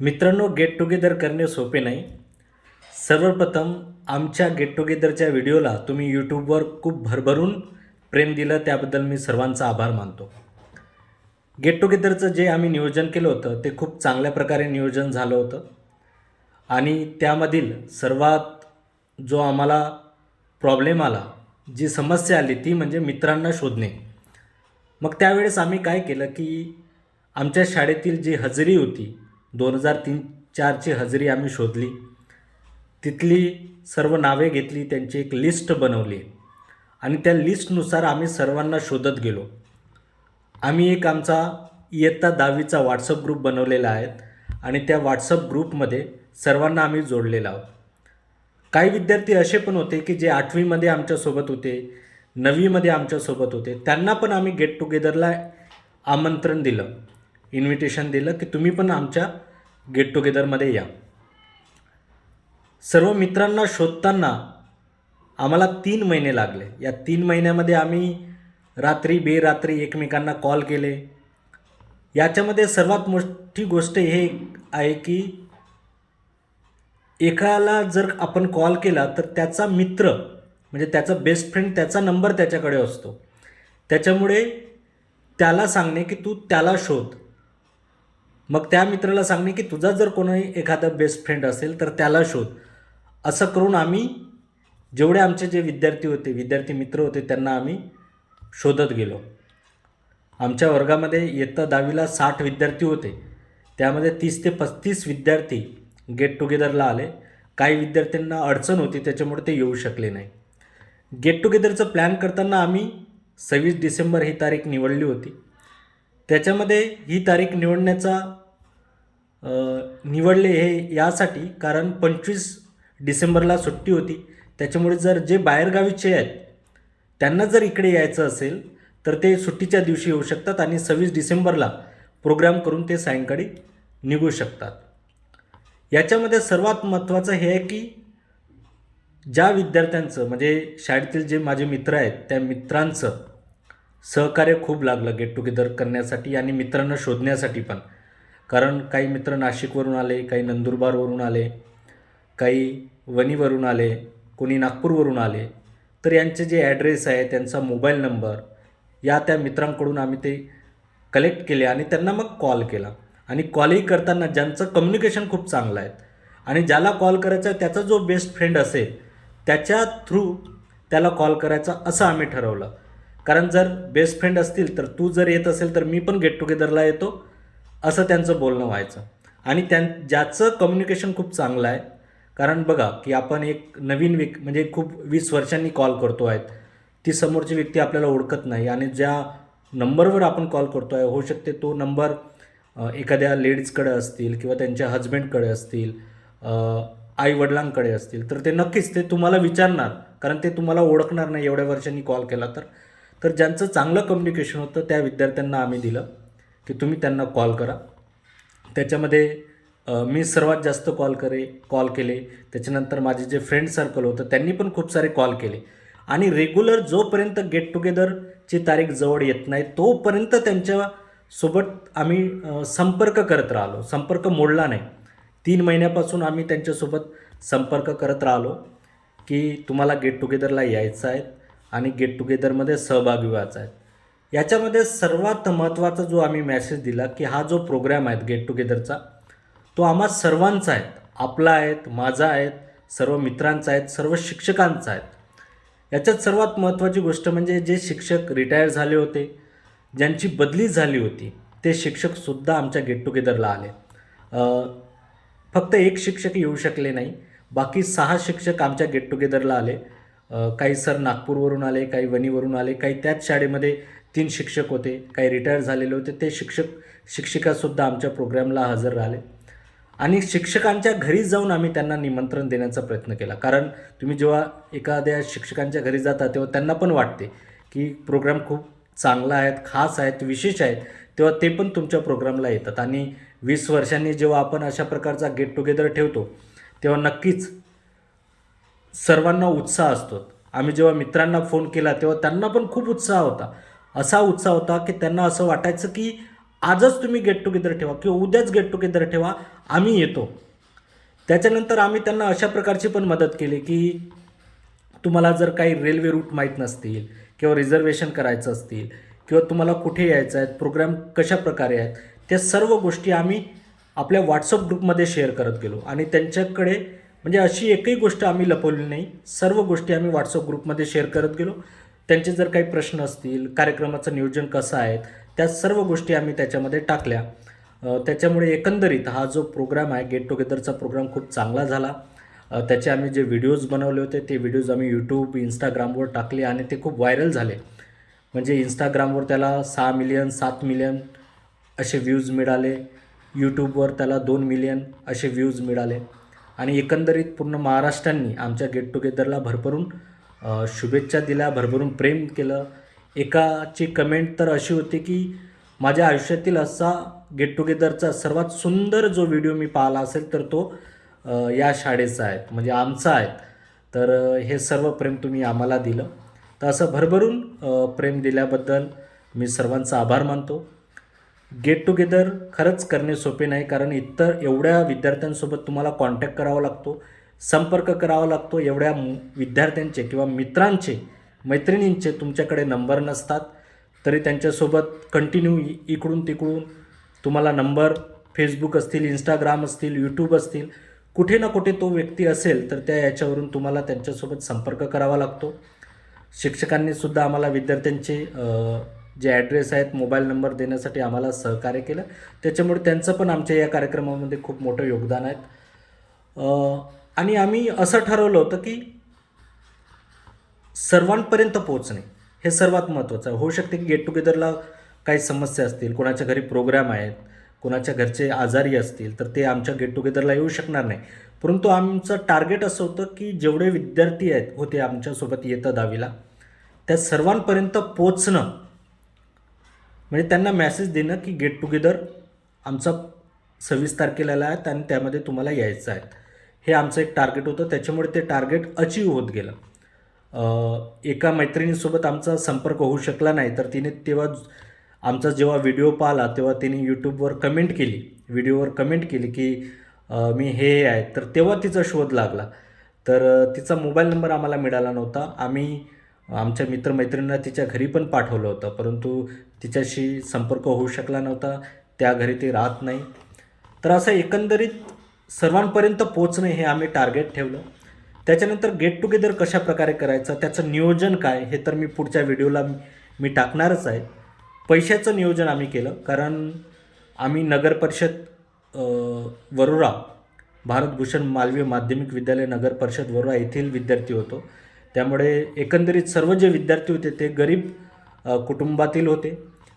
मित्रांनो get together करणे सोपे नाही. सर्वप्रथम आमच्या गेट टुगेदरच्या व्हिडिओला तुम्ही यूट्यूबवर खूप भरभरून प्रेम दिलं त्याबद्दल मी सर्वांचा आभार मानतो. गेट टुगेदरचं जे आम्ही नियोजन केलं होतं ते खूप चांगल्या प्रकारे नियोजन झालं होतं. आणि त्यामधील सर्वात जो आम्हाला प्रॉब्लेम आला जी समस्या आली ती म्हणजे मित्रांना शोधणे. मग त्यावेळेस आम्ही काय केलं की आमच्या शाळेतील जी हजेरी होती दोन हजार तीन चारची हजेरी आम्ही शोधली. तिथली सर्व नावे घेतली त्यांची एक लिस्ट बनवली. आणि त्या लिस्टनुसार आम्ही सर्वांना शोधत गेलो. आम्ही एक आमचा इयत्ता दहावीचा व्हॉट्सअप ग्रुप बनवलेला आहे आणि त्या व्हॉट्सअप ग्रुपमध्ये सर्वांना आम्ही जोडलेला आहोत. काही विद्यार्थी असे पण होते की जे आठवीमध्ये आमच्यासोबत होते नववीमध्ये आमच्यासोबत होते त्यांना पण आम्ही गेट टुगेदरला आमंत्रण दिलं इन्व्हिटेशन दिलं की तुम्ही पण आमच्या गेट टुगेदरमध्ये या. सर्व मित्रांना शोधताना आम्हाला तीन महिने लागले. या तीन महिन्यामध्ये आम्ही रात्री बेरात्री एकमेकांना कॉल केले. याच्यामध्ये सर्वात मोठी गोष्ट हे आहे की एकाला जर आपण कॉल केला तर त्याचा मित्र म्हणजे त्याचा बेस्ट फ्रेंड त्याचा नंबर त्याच्याकडे असतो. त्याच्यामुळे त्याला सांगणे की तू त्याला शोध. मग त्या मित्राला सांगणे की तुझा जर कोणी एखादा बेस्ट फ्रेंड असेल तर त्याला शोध. असं करून आम्ही जेवढे आमचे जे विद्यार्थी होते विद्यार्थी मित्र होते त्यांना आम्ही शोधत गेलो. आमच्या वर्गामध्ये इयत्ता दहावीला साठ विद्यार्थी होते. त्यामध्ये तीस ते पस्तीस विद्यार्थी गेट टुगेदरला आले. काही विद्यार्थ्यांना अडचण होती त्याच्यामुळे ते येऊ शकले नाही. गेट टुगेदरचं प्लॅन करताना आम्ही सव्वीस डिसेंबर ही तारीख निवडली होती. त्याच्यामध्ये ही तारीख निवडण्याचा निवडले हे यासाठी कारण पंचवीस डिसेंबरला सुट्टी होती. त्याच्यामुळे जर जे बाहेरगावीचे आहेत त्यांना जर इकडे यायचं असेल तर ते सुट्टीच्या दिवशी येऊ शकतात आणि सव्वीस डिसेंबरला प्रोग्राम करून ते सायंकाळी निघू शकतात. याच्यामध्ये सर्वात महत्त्वाचं हे आहे की ज्या विद्यार्थ्यांचं म्हणजे शाळेतील जे माझे मित्र आहेत त्या मित्रांचं सहकार्य खूप लागलं गेट टुगेदर करण्यासाठी आणि मित्रांना शोधण्यासाठी पण. कारण काही मित्र नाशिकवरून आले काही नंदुरबारवरून आले काही वणीवरून आले कोणी नागपूरवरून आले तर यांचे जे ॲड्रेस आहे त्यांचा मोबाईल नंबर या त्या मित्रांकडून आम्ही ते कलेक्ट केले आणि त्यांना मग कॉल केला. आणि कॉलही करताना ज्यांचं कम्युनिकेशन खूप चांगलं आहे आणि ज्याला कॉल करायचा आहे त्याचा जो बेस्ट फ्रेंड असेल त्याच्या थ्रू त्याला कॉल करायचा असं आम्ही ठरवलं. कारण जर बेस्ट फ्रेंड असतील तर तू जर येत असेल तर मी पण गेट टुगेदरला येतो असं त्यांचं बोलणं व्हायचं. आणि त्यां ज्याचं कम्युनिकेशन खूप चांगलं आहे कारण बघा की आपण एक नवीन व्यक् म्हणजे खूप वीस वर्षांनी कॉल करतो आहेत ती समोरची व्यक्ती आपल्याला ओळखत नाही आणि ज्या नंबरवर आपण कॉल करतो आहे होऊ शकते तो नंबर एखाद्या लेडीजकडे असतील किंवा त्यांच्या हजबंडकडे असतील आई वडिलांकडे असतील तर ते नक्कीच ते तुम्हाला विचारणार कारण ते तुम्हाला ओळखणार नाही एवढ्या वर्षांनी कॉल केला तर. तर ज्यांचं चांगलं कम्युनिकेशन होतं त्या विद्यार्थ्यांना आम्ही दिलं की तुम्ही त्यांना कॉल करा. त्याच्यामध्ये मी सर्वात जास्त कॉल करे कॉल केले. त्याच्यानंतर माझे जे फ्रेंड सर्कल होतं त्यांनी पण खूप सारे कॉल केले. आणि रेग्युलर जोपर्यंत गेट टुगेदरची तारीख जवळ येत नाही तोपर्यंत त्यांच्यासोबत आम्ही संपर्क करत राहिलो. संपर्क मोडला नाही. तीन महिन्यापासून आम्ही त्यांच्यासोबत संपर्क करत राहिलो की तुम्हाला गेट टुगेदरला यायचं आहे. आणि गेट टुगेदरमध्ये सहभागी व्हायचा आहे. याच्यामध्ये सर्वात महत्त्वाचा जो आम्ही मॅसेज दिला की हा जो प्रोग्राम आहे गेट टुगेदरचा तो आम्हा सर्वांचा आहे आपला आहेत माझा आहेत सर्व मित्रांचा आहेत सर्व शिक्षकांचा आहेत. याच्यात सर्वात महत्त्वाची गोष्ट म्हणजे जे शिक्षक रिटायर झाले होते ज्यांची बदली झाली होती ते शिक्षकसुद्धा आमच्या गेट टुगेदरला आले. फक्त एक शिक्षक येऊ शकले नाही बाकी सहा शिक्षक आमच्या गेट टुगेदरला आले. काही सर नागपूरवरून आले काही वणीवरून आले काही त्याच शाळेमध्ये तीन शिक्षक होते काही रिटायर झालेले होते. ते शिक्षक शिक्षिकासुद्धा आमच्या प्रोग्रामला हजर राहिले. आणि शिक्षकांच्या घरी जाऊन आम्ही त्यांना निमंत्रण देण्याचा प्रयत्न केला. कारण तुम्ही जेव्हा एखाद्या शिक्षकांच्या घरी जाता तेव्हा त्यांना पण वाटते की प्रोग्राम खूप चांगला आहेत खास आहेत विशेष आहेत तेव्हा ते पण तुमच्या प्रोग्रामला येतात. आणि वीस वर्षांनी जेव्हा आपण अशा प्रकारचा गेट टुगेदर ठेवतो तेव्हा नक्कीच सर्वांना उत्साह असतो. आम्ही जेव्हा मित्रांना फोन केला तेव्हा त्यांना पण खूप उत्साह होता. असा उत्साह होता की त्यांना असं वाटायचं की आजच तुम्ही गेट टुगेदर ठेवा किंवा उद्याच गेट टुगेदर ठेवा आम्ही येतो. त्याच्यानंतर आम्ही त्यांना अशा प्रकारची पण मदत केली की तुम्हाला जर काही रेल्वे रूट माहीत नसतील किंवा रिझर्वेशन करायचं असतील किंवा तुम्हाला कुठे यायचं आहे प्रोग्राम कशा प्रकारे आहेत त्या सर्व गोष्टी आम्ही आपल्या व्हॉट्सअप ग्रुपमध्ये शेअर करत गेलो. आणि त्यांच्याकडे म्हणजे अशी एकही गोष्ट आम्ही लपवली नाही. सर्व गोष्टी आम्ही व्हॉट्सअप ग्रुपमध्ये शेअर करत गेलो. त्यांचे जर काही प्रश्न असतील कार्यक्रमाचं नियोजन कसं आहे त्या सर्व गोष्टी आम्ही त्याच्यामध्ये टाकल्या. त्याच्यामुळे एकंदरीत हा जो प्रोग्राम आहे गेट टुगेदरचा प्रोग्राम खूप चांगला झाला. त्याचे आम्ही जे व्हिडिओज बनवले होते ते व्हिडिओज आम्ही यूट्यूब इंस्टाग्रामवर टाकले आणि ते खूप व्हायरल झाले. म्हणजे इंस्टाग्रामवर त्याला सहा मिलियन सात मिलियन असे व्ह्यूज मिळाले. यूट्यूबवर त्याला दोन मिलियन असे व्ह्यूज मिळाले. आणि एकंदरीत पूर्ण महाराष्ट्रांनी आमच्या गेट टुगेदरला भरभरून शुभेच्छा दिल्या भरभरून प्रेम केलं. एकाची कमेंट तर अशी होती की माझ्या आयुष्यातील असा गेट टुगेदरचा सर्वात सुंदर जो व्हिडिओ मी पाहिला असेल तर तो या शाळेचा आहे म्हणजे आमचा आहे. तर हे सर्व प्रेम तुम्ही आम्हाला दिलं. तर असं भरभरून प्रेम दिल्याबद्दल मी सर्वांचा आभार मानतो. गेट टुगेदर खरंच करणे सोपे नाही कारण इतर एवढ्या विद्यार्थ्यांसोबत तुम्हाला कॉन्टॅक्ट करावा लागतो संपर्क करावा लागतो एवढ्या मु- विद्यार्थ्यांचे किंवा मित्रांचे मैत्रिणींचे तुमच्याकडे नंबर नसतात तरी त्यांच्यासोबत कंटिन्यू इ- इकडून तिकडून तुम्हाला नंबर फेसबुक असतील इंस्टाग्राम असतील यूट्यूब असतील कुठे ना कुठे तो व्यक्ती असेल तर त्या याच्यावरून तुम्हाला त्यांच्यासोबत संपर्क करावा लागतो. शिक्षकांनीसुद्धा आम्हाला विद्यार्थ्यांचे जे ॲड्रेस आहेत मोबाईल नंबर देण्यासाठी आम्हाला सहकार्य केलं. त्याच्यामुळे त्यांचं पण आमच्या या कार्यक्रमामध्ये खूप मोठं योगदान आहे. आणि आम्ही असं ठरवलं होतं की सर्वांपर्यंत पोहोचणे हे सर्वात महत्त्वाचं आहे. होऊ शकते की गेट टुगेदरला काही समस्या असतील कोणाच्या घरी प्रोग्राम आहेत कोणाच्या घरचे आजारी असतील तर ते आमच्या गेट टुगेदरला येऊ शकणार नाही. परंतु आमचं टार्गेट असं होतं की जेवढे विद्यार्थी आहेत होते आमच्यासोबत येतं दहावीला त्या सर्वांपर्यंत पोचणं म्हणजे त्यांना मेसेज देणं की गेट टुगेदर आमचा सव्वीस तारखेला आहे आणि त्यामध्ये तुम्हाला यायचं आहे. हे आमचं एक टार्गेट होतं. त्याच्यामुळे ते टार्गेट अचीव होत गेलं. एका मैत्रिणीसोबत आमचा संपर्क होऊ शकला नाही तर तिने तेव्हा आमचा जेव्हा व्हिडिओ पाहिला तेव्हा तिने यूट्यूबवर कमेंट केली. व्हिडिओवर कमेंट केली की मी हे हे आहे. तर तेव्हा तिचा शोध लागला. तर तिचा मोबाईल नंबर आम्हाला मिळाला नव्हता. आम्ही आमच्या मित्रमैत्रिणींना तिच्या घरी पण पाठवलं होतं परंतु तिच्याशी संपर्क होऊ शकला नव्हता त्या घरी ती राहत नाही. तर असं एकंदरीत सर्वांपर्यंत पोचणे हे आम्ही टार्गेट ठेवलं. त्याच्यानंतर गेट टुगेदर कशा प्रकारे करायचं त्याचं नियोजन काय हे तर मी पुढच्या व्हिडिओला मी टाकणारच आहे. पैशाचं नियोजन आम्ही केलं कारण आम्ही नगर परिषद वरोरा भारतभूषण मालवीय माध्यमिक विद्यालय नगर परिषद वरोरा येथील विद्यार्थी होतो. त्यामुळे एकंदरीत सर्व जे विद्यार्थी होते ते गरीब कुटुंबातील होते.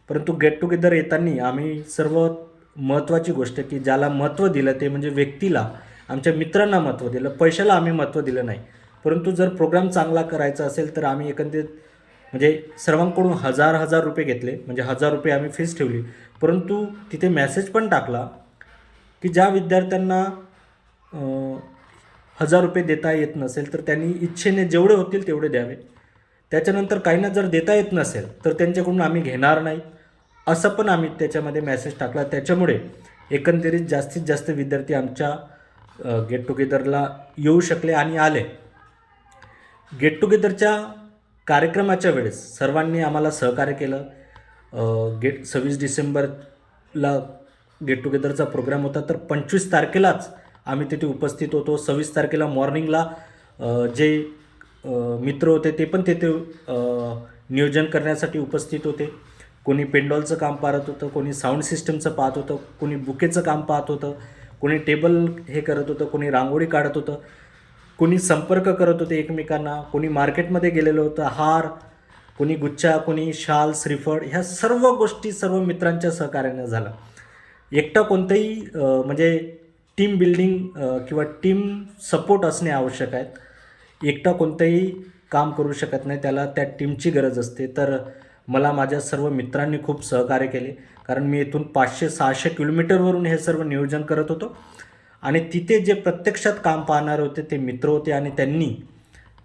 परंतु गेट टुगेदर येताना आम्ही सर्व महत्त्वाची गोष्ट की ज्याला महत्त्व दिलं ते म्हणजे व्यक्तीला आमच्या मित्रांना महत्त्व दिलं. पैशाला आम्ही महत्त्व दिलं नाही. परंतु जर प्रोग्राम चांगला करायचा असेल तर आम्ही एकंदरीत म्हणजे सर्वांकडून हजार हजार रुपये घेतले. म्हणजे हजार रुपये आम्ही फीस ठेवली. परंतु तिथे मेसेज पण टाकला की ज्या विद्यार्थ्यांना हजार रुपये देता येत नसेल तर त्यांनी इच्छेने जेवढे होतील तेवढे द्यावे. त्याच्यानंतर काहींना जर देता येत नसेल तर त्यांच्याकडून आम्ही घेणार नाही. असं पण आम्ही त्याच्यामध्ये मेसेज टाकला. त्याच्यामुळे एकंदरीत जास्तीत जास्त विद्यार्थी आमच्या गेट टुगेदरला येऊ शकले आणि आले. गेट टुगेदरच्या कार्यक्रमाच्या वेळेस सर्वांनी आम्हाला सहकार्य केलं. गेट सव्वीस डिसेंबरला गेट टुगेदरचा प्रोग्राम होता. तर पंचवीस तारखेलाच आम्ही तिथे उपस्थित होतो. सव्वीस तारखेला मॉर्निंगला जे मित्र होते ते पण तिथे नियोजन करण्यासाठी उपस्थित होते. कोणी पेंडॉलचं काम पाहत होतं कोणी साऊंड सिस्टमचं पाहत होतं कोणी बुकेचं काम पाहत होतं कोणी टेबल हे करत होतं कोणी रांगोळी काढत होतं कोणी संपर्क करत होते एकमेकांना कोणी मार्केटमध्ये गेलेलं होतं हार कोणी गुच्छा कोणी शाल श्रीफळ ह्या सर्व गोष्टी सर्व मित्रांच्या सहकार्यानं झालं एकटा कोणतंही म्हणजे टीम बिल्डिंग किंवा टीम सपोर्ट असणे आवश्यक आहेत. एकटा कोणतंही काम करू शकत नाही त्याला त्या टीमची गरज असते. तर मला माझ्या सर्व मित्रांनी खूप सहकार्य केले. कारण मी इथून पाचशे सहाशे किलोमीटरवरून हे सर्व नियोजन करत होतो. आणि तिथे जे प्रत्यक्षात काम पाहणारे होते ते मित्र होते आणि त्यांनी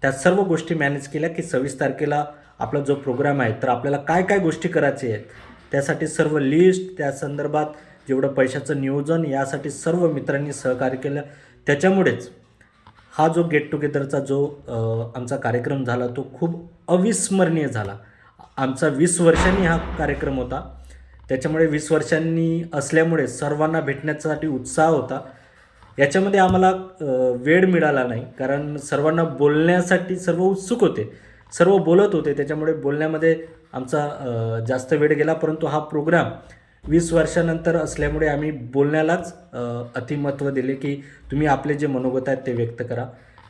त्या सर्व गोष्टी मॅनेज केल्या की सव्वीस तारखेला आपला जो प्रोग्राम आहे तर आपल्याला काय काय गोष्टी करायच्या आहेत त्यासाठी सर्व लिस्ट त्या संदर्भात जेवढं पैशाचं नियोजन यासाठी सर्व मित्रांनी सहकार्य केलं. त्याच्यामुळेच हा जो गेट टुगेदरचा जो आमचा कार्यक्रम झाला तो खूप अविस्मरणीय झाला. आमचा वीस वर्षांनी हा कार्यक्रम होता. त्याच्यामुळे वीस वर्षांनी असल्यामुळे सर्वांना भेटण्यासाठी उत्साह होता. याच्यामध्ये आम्हाला वेळ मिळाला नाही कारण सर्वांना बोलण्यासाठी सर्व उत्सुक होते. सर्व बोलत होते त्याच्यामुळे बोलण्यामध्ये आमचा जास्त वेळ गेला परंतु हा प्रोग्राम वीस वर्षानंतर असल्यामुळे आम्ही बोलण्यालाच अ, अतिमत्व दिले की तुम्ही आपले जे मनोगत आहेत ते व्यक्त करा.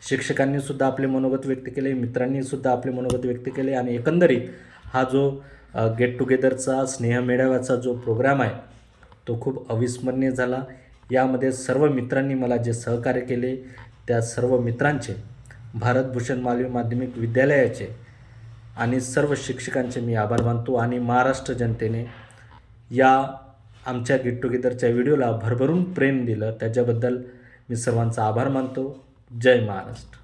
शिक्षकांनी सुद्धा आपले मनोगत व्यक्त केले मित्रांनी सुद्धा आपले मनोगत व्यक्त केले आणि एकंदरीत हा जो गेट टुगेदरचा स्नेहमेळाव्याचा जो प्रोग्राम आहे तो खूप अविस्मरणीय झाला. यामध्ये सर्व मित्रांनी मला जे सहकार्य केले त्या सर्व मित्रांचे भारतभूषण मालवी माध्यमिक विद्यालयाचे आणि सर्व शिक्षकांचे मी आभार मानतो आणि महाराष्ट्र जनतेने या आमच्या गेट टुगेदरच्या व्हिडिओला भरभरून प्रेम दिलं. त्याच्याबद्दल मी सर्वांचा आभार मानतो. जय महाराष्ट्र.